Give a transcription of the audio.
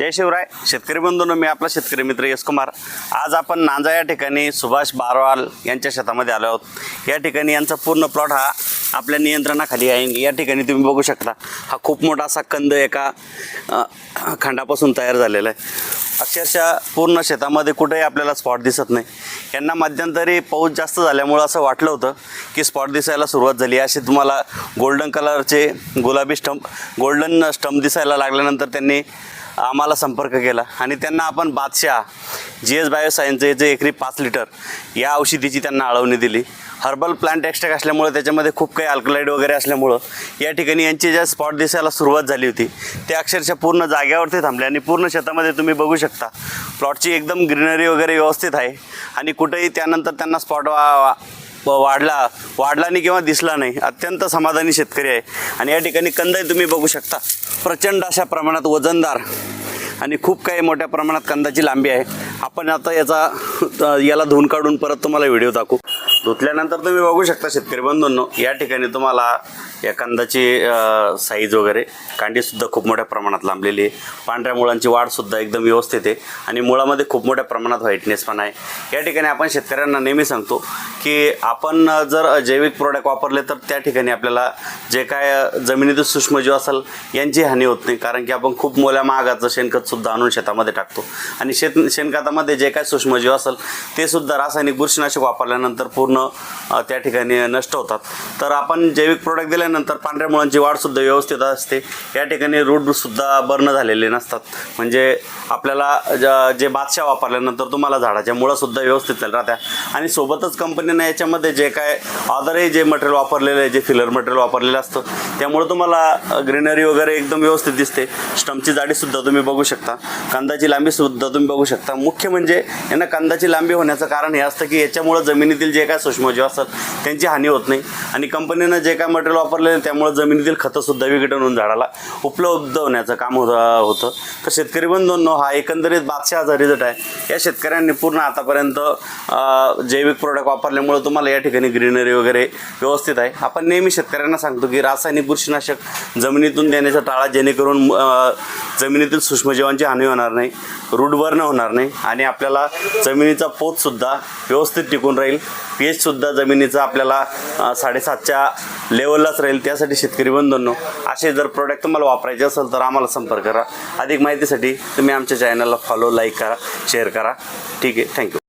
जय शिवराय. शेतकरी बंधूंनो मी आपला शेतकरी मित्र यश कुमार. आज आपण नांजा या ठिकाणी सुभाष बारवाल यांच्या शेतामध्ये आलो आहोत. या ठिकाणी यांचा पूर्ण प्लॉट हा आपल्या नियंत्रणाखाली आहे. या ठिकाणी तुम्ही बघू शकता हा खूप मोठा असा कंद एका खंडापासून तयार झालेला आहे. अक्षरशः पूर्ण शेतामध्ये कुठेही आपल्याला स्पॉट दिसत नाही. यांना मध्यंतरी पाऊस जास्त झाल्यामुळं असं वाटलं होतं की स्पॉट दिसायला सुरुवात झाली. असे तुम्हाला गोल्डन कलरचे गुलाबी स्टंप गोल्डन स्टंप दिसायला लागल्यानंतर त्यांनी आम्हाला संपर्क केला. आणि त्यांना आपण बादशाह जी एस बायोसायन्स जे एकरी पाच लिटर या औषधीची त्यांना आळवणी दिली. हर्बल प्लांट एक्स्ट्रॅक्ट असल्यामुळं त्याच्यामध्ये खूप काही अल्कलाईड वगैरे असल्यामुळं या ठिकाणी यांची ज्या स्पॉट दिसायला सुरुवात झाली होती ते अक्षरशः पूर्ण जाग्यावरती थांबले आणि पूर्ण शेतामध्ये तुम्ही बघू शकता. प्लॉटची एकदम ग्रीनरी वगैरे व्यवस्थित आहे आणि कुठेही त्यानंतर त्यांना स्पॉट वा वा- वाढला वाढला नाही किंवा दिसला नाही. अत्यंत समाधानी शेतकरी आहे. आणि या ठिकाणी कंदही तुम्ही बघू शकता. प्रचंड अशा प्रमाणात वजनदार आणि खूप काही मोठ्या प्रमाणात कंदाची लांबी आहे. आपण आता याचा याला धुवून काढून परत तुम्हाला व्हिडिओ दाखवू. धुतल्यानंतर तुम्ही बघू शकता शेतकरी बंधूंनो या ठिकाणी तुम्हाला या कंदाची साईज वगैरे कांडीसुद्धा खूप मोठ्या प्रमाणात लांबलेली आहे. पांढऱ्या मुळांची वाढसुद्धा एकदम व्यवस्थित आहे आणि मुळामध्ये खूप मोठ्या प्रमाणात व्हाईटनेस पण आहे. या ठिकाणी आपण शेतकऱ्यांना नेहमी सांगतो की आपण जर जैविक प्रोडक्ट वापरले तर त्या ठिकाणी आपल्याला जे काय जमिनीतील सूक्ष्मजीव असेल यांची हानी होत नाही. कारण की आपण खूप मोल्या महागाचं शेणखतसुद्धा आणून शेतामध्ये टाकतो. आणि शेत शेणखतामध्ये जे काय सूक्ष्मजीव असेल ते सुद्धा रासायनिक बुरशीनाशक वापरल्यानंतर पूर्ण पूर्ण त्या ठिकाणी नष्ट होतात. तर आपण जैविक प्रोडक्ट दिल्यानंतर पांढऱ्या मुळांची वाढसुद्धा व्यवस्थित असते. या ठिकाणी रूटसुद्धा बर्न झालेले नसतात. म्हणजे आपल्याला जे बादशा वापरल्यानंतर तुम्हाला झाडाच्या मुळंसुद्धा व्यवस्थित राहत्या. आणि सोबतच कंपनीनं याच्यामध्ये जे काय ऑदरही जे मटेरियल वापरलेलं आहे जे फिलर मटेरियल वापरलेलं असतं त्यामुळे तुम्हाला ग्रीनरी वगैरे एकदम व्यवस्थित दिसते. स्टमची जाडीसुद्धा तुम्ही बघू शकता. कांदाची लांबीसुद्धा तुम्ही बघू शकता. मुख्य म्हणजे यांना कांदाची लांबी होण्याचं कारण हे असतं की याच्यामुळं जमिनीतील जे काय सूक्ष्मजीव असतात त्यांची हानी होत नाही. आणि कंपनीनं जे काय मटेरियल वापरलेलं त्यामुळे जमिनीतील खतंसुद्धा विघटन होऊन झाडाला उपलब्ध होण्याचं काम होत होतं. तर शेतकरी बंधूंनो हा एकंदरीत बादशहाचा रिझल्ट आहे. या शेतकऱ्यांनी पूर्ण आतापर्यंत जैविक प्रोडक्ट वापरल्यामुळे तुम्हाला या ठिकाणी ग्रीनरी वगैरे व्यवस्थित आहे. आपण नेहमी शेतकऱ्यांना सांगतो की रासायनिक बुरशीनाशक जमिनीतून देण्याचा टाळा जेणेकरून जमिनीतील सूक्ष्मजीवांची हानी होणार नाही रूटबर्न होणार नाही आणि आपल्याला जमिनीचा पोतसुद्धा व्यवस्थित टिकून राहील. पी एचसुद्धा जमिनीचा आपल्याला साडेसातच्या लेवललाच राहील. त्यासाठी शेतकरी बंधूंनो असे जर प्रोडक्ट तुम्हाला वापरायचे असेल तर आम्हाला संपर्क करा. अधिक माहितीसाठी तुम्ही आमच्या चॅनलला फॉलो लाईक करा शेअर करा. ठीक आहे थँक्यू